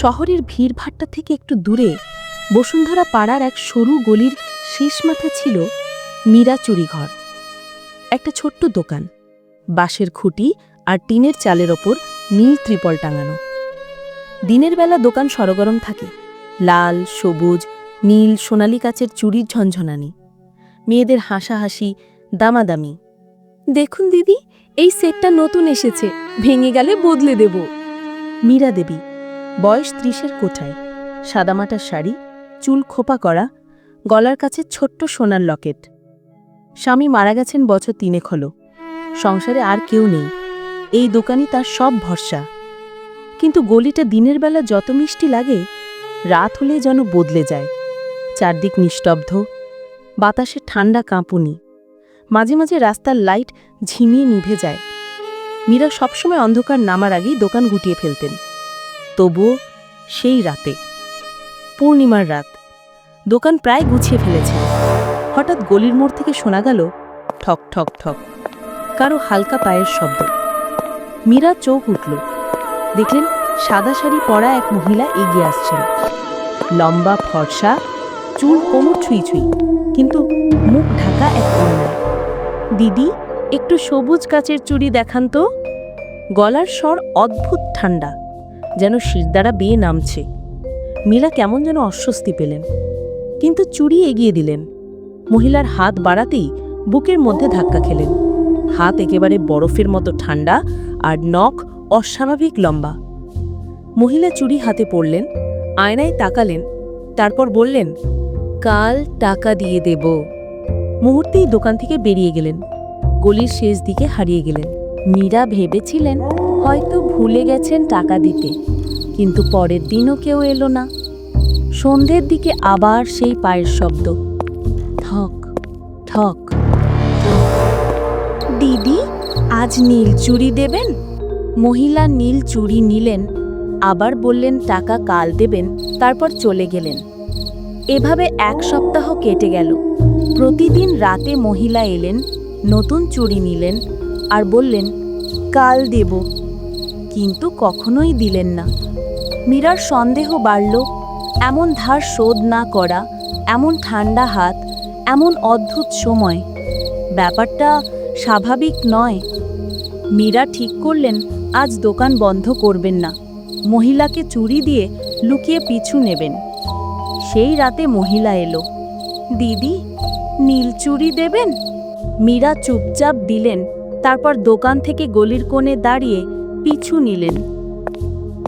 শহরের ভিড়ভাট্টা থেকে একটু দূরে, বসুন্ধরা পাড়ার এক সরু গলির শেষ মাথা ছিল মীরা চুরিঘর। একটা ছোট্ট দোকান, বাঁশের খুঁটি আর টিনের চালের ওপর নীল ত্রিপল টাঙানো। দিনের বেলা দোকান সরগরম থাকে, লাল, সবুজ, নীল সোনালি কাচের চুরির ঝনঝনানি। মেয়েদের হাসাহাসি, দামাদামি। দেখুন দিদি, এই সেটটা নতুন এসেছে, ভেঙে গেলে বদলে দেব। মীরা দেবী বয়স ত্রিশের কোঠায়। সাদামাটার শাড়ি, চুল খোপা করা, গলার কাছে ছোট্ট সোনার লকেট। স্বামী মারা গেছেন বছর তিনেক হলো। সংসারে আর কেউ নেই। এই দোকানই তার সব ভরসা। কিন্তু গলিটা দিনের বেলা যত মিষ্টি লাগে, রাত হলে যেন বদলে যায়। চারদিক নিস্তব্ধ, বাতাসে ঠান্ডা কাঁপুনি। মাঝে মাঝে রাস্তার লাইট ঝিমিয়ে নিভে যায়। মীরা সবসময় অন্ধকার নামার আগেই দোকান গুটিয়ে ফেলতেন। তবুও সেই রাতে, পূর্ণিমার রাত, দোকান প্রায় গুছিয়ে ফেলেছে। হঠাৎ গলির মোড় থেকে শোনা গেল ঠক ঠক ঠক, কারও হালকা পায়ের শব্দ। মীরা চোখ উঠল। দেখলেন সাদা শাড়ি পরা এক মহিলা এগিয়ে আসছেন। লম্বা, ফর্সা, চুল কোমর ছুঁই ছুঁই, কিন্তু মুখ ঢাকা এক কন্যা দিদি, একটু সবুজ কাচের চুড়ি দেখান তো। গলার স্বর অদ্ভুত ঠান্ডা। যেন শিরদাঁড়া বেয়ে নামছে। মীরা কেমন যেন অস্বস্তি পেলেন। কিন্তু চুড়ি এগিয়ে দিলেন। মহিলার হাত বাড়াতেই বুকের মধ্যে ধাক্কা খেলেন। হাত একেবারে বরফের মতো ঠান্ডা আর নখ অস্বাভাবিক লম্বা। মহিলা চুড়ি হাতে পড়লেন, আয়নায় তাকালেন, তারপর বললেন, কাল টাকা দিয়ে দেব। মুহূর্তেই দোকান থেকে বেরিয়ে গেলেন। গলির শেষ দিকে হারিয়ে গেলেন। মীরা ভেবেছিলেন হয়তো ভুলে গেছেন টাকা দিতে, কিন্তু পরের দিনও কেউ এলো না। সন্ধ্যের দিকে আবার সেই পায়ের শব্দ, ঠক ঠক। দিদি, আজ নীল চুরি দেবেন? মহিলা নীল চুড়ি নিলেন, আবার বললেন, টাকা কাল দেবেন। তারপর চলে গেলেন। এভাবে এক সপ্তাহ কেটে গেল। প্রতিদিন রাতে মহিলা এলেন, নতুন চুরি নিলেন আর বললেন, কাল দেব। কিন্তু কখনোই দিলেন না। মীরার সন্দেহ বাড়ল, এমন ধার শোধ না করা, এমন ঠান্ডা হাত, এমন অদ্ভুত সময়। ব্যাপারটা স্বাভাবিক নয়। মীরা ঠিক করলেন, আজ দোকান বন্ধ করবেন না। মহিলাকে চুরি দিয়ে লুকিয়ে পিছু নেবেন। সেই রাতে মহিলা এলো। দিদি, নীল চুরি দেবেন? মীরা চুপচাপ দিলেন, তারপর দোকান থেকে গলির কোণে দাঁড়িয়ে পিছু নিলেন।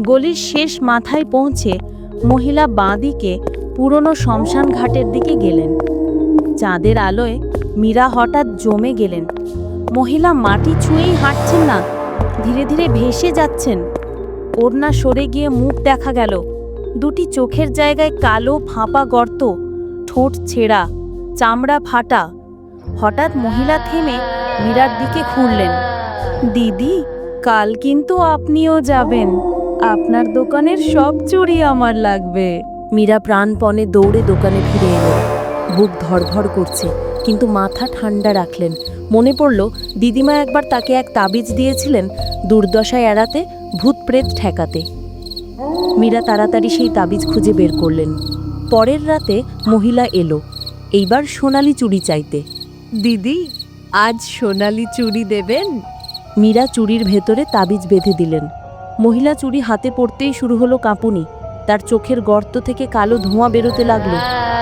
গলির শেষ মাথায় পৌঁছে মহিলা বাঁদিকে পুরনো শ্মশান ঘাটের দিকে গেলেন। চাঁদের আলোয় মীরা হঠাৎ জমে গেলেন। মহিলা মাটি ছুঁয়েই হাঁটছেন না, ধীরে ধীরে ভেসে যাচ্ছেন। ওড়না সরে গিয়ে মুখ দেখা গেল। দুটি চোখের জায়গায় কালো ফাঁপা গর্ত, ঠোঁট ছেঁড়া, চামড়া ফাটা। হঠাৎ মহিলা থেমে মীরার দিকে ঘুরলেন দিদি কাল কিন্তু আপনিও যাবেন। আপনার দোকানের সব চুরি আমার লাগবে। মীরা প্রাণপণে দৌড়ে দোকানে ফিরে এলো। বুক ধড়ফড় করছে কিন্তু মাথা ঠান্ডা রাখলেন। মনে পড়ল দিদিমা একবার তাকে এক তাবিজ দিয়েছিলেন দুর্দশায় এড়াতে ভূত প্রেত ঠেকাতে। মীরা তাড়াতাড়ি সেই তাবিজ খুঁজে বের করলেন। পরের রাতে মহিলা এলো এইবার সোনালি চুড়ি চাইতে। দিদি আজ সোনালি চুড়ি দেবেন? মীরা চুড়ির ভেতরে তাবিজ বেঁধে দিলেন। মহিলা চুড়ি হাতে পড়তেই শুরু হলো কাঁপুনি। তার চোখের গর্ত থেকে কালো ধোঁয়া বেরোতে লাগল।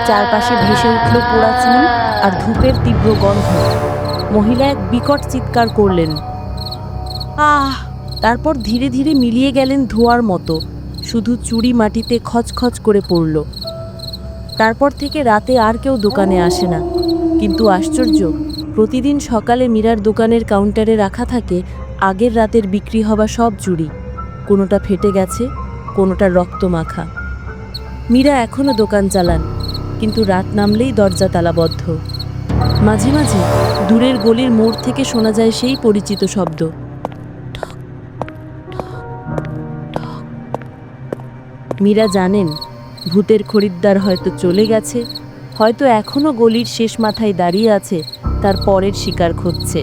চারপাশে ভেসে উঠল পোড়া চুল আর ধূপের তীব্র গন্ধ। মহিলা এক বিকট চিৎকার করলেন, আহ! তারপর ধীরে ধীরে মিলিয়ে গেলেন ধোঁয়ার মতো। শুধু চুড়ি মাটিতে খচখচ করে পড়ল। তারপর থেকে রাতে আর কেউ দোকানে আসে না। কিন্তু আশ্চর্য প্রতিদিন সকালে মীরার দোকানের কাউন্টারে রাখা থাকে, আগের রাতের বিক্রি হওয়া সব জুড়ি কোনোটা ফেটে গেছে কোনোটা রক্ত মাখা। মীরা এখনও দোকান চালান, কিন্তু রাত নামলেই দরজা তালাবদ্ধ। মাঝে মাঝে দূরের গলির মোড় থেকে শোনা যায় সেই পরিচিত শব্দ। মীরা জানেন, ভূতের খরিদ্দার হয়তো চলে গেছে, হয়তো এখনও গলির শেষ মাথায় দাঁড়িয়ে আছে তার পরের শিকার খুঁজছে।